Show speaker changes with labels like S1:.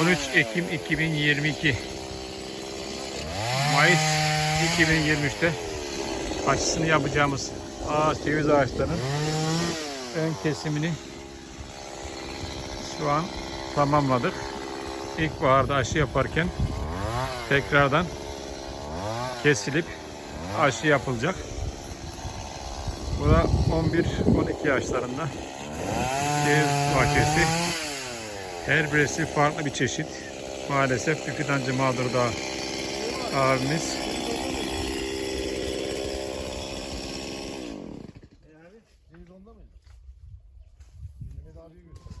S1: 13 Ekim 2022 Mayıs 2023'te aşısını yapacağımız ağaç ceviz ağaçlarının ön kesimini şu an tamamladık. İlkbaharda aşı yaparken tekrardan kesilip aşı yapılacak. Bu da 11-12 yaşlarında ceviz bahçesi. Her birisi farklı bir çeşit. Maalesef bir fidancı mağdur da abimiz. E abi, onda mıydı? Mehmet abiyi göster.